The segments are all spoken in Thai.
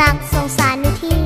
รักสงสารหนูที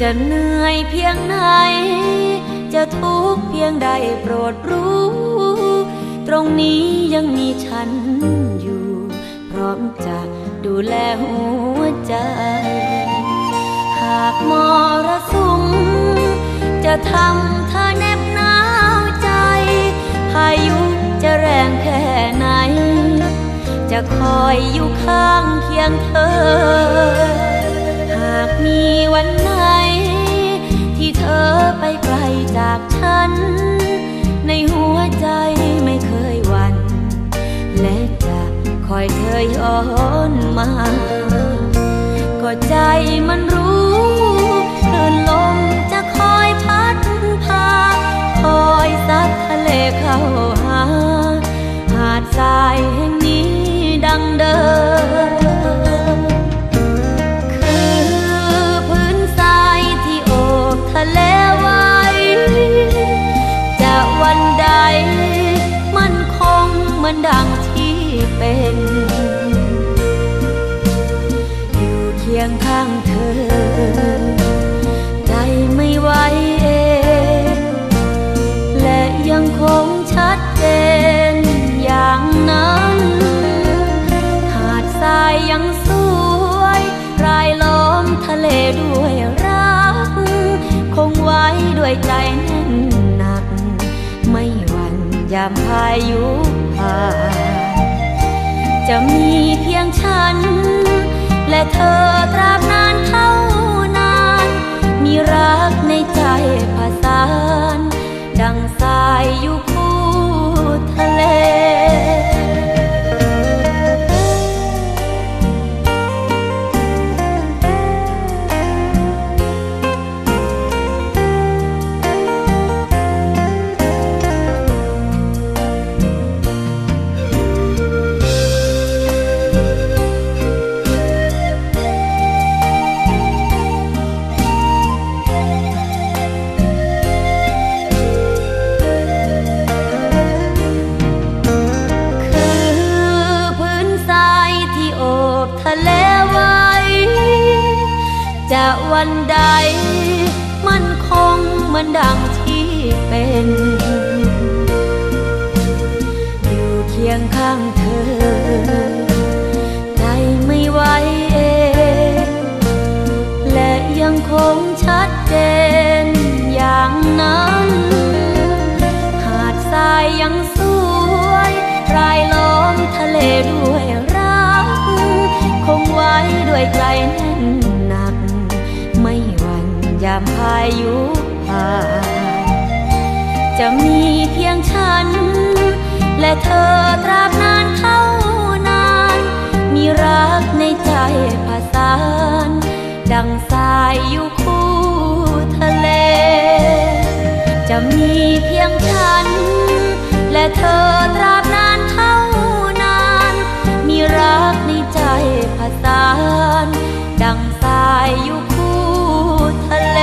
จะเหนื่อยเพียงไหน จะทุกข์เพียงใดโปรดรู้ ตรงนี้ยังมีฉันอยู่ พร้อมจะดูแลหัวใจ หากมรสุมจะทำเธอแนบหนาวใจ พายุจะแรงแค่ไหน จะคอยอยู่ข้างเคียงเธอากมีวันไหน ที่เธอไปไกลจากฉัน ในหัวใจไม่เคยวัน และจะคอยเธอย้อนมา ก็ใจมันรู้คลื่นลมจะคอยพัดพา คอยซัดทะเลเข้าหา หาดทรายแห่งนี้ดังเดิม งข้างเธอ ใจไม่ไหวเอง และยังคงชัดเจนอย่างนั้น หาดทรายยังสวย รายล้อมทะเลด้วยรัก คงไว้ด้วยใจแน่นหนัก ไม่หวั่นยามพายุผ่านจะมีเพียงฉัน และเธอตราบนานเท่านาน มีรักในใจผสาน ดังสายอยู่คู่ทะเล จะวันใด มันคงเหมือนดังที่เป็น อยู่เคียงข้างเธอ ใจไม่ไหวเอง และยังคงชัดเจนามพายุผ่าน จะมีเพียงฉัน และเธอตราบนานเท่านาน มีรักในใจผสานดังสายอยู่คู่ทะเล จะมีเพียงฉัน และเธอตราบนานเท่านาน มีรักในใจผสานดังสายอยู่คู่ทะเล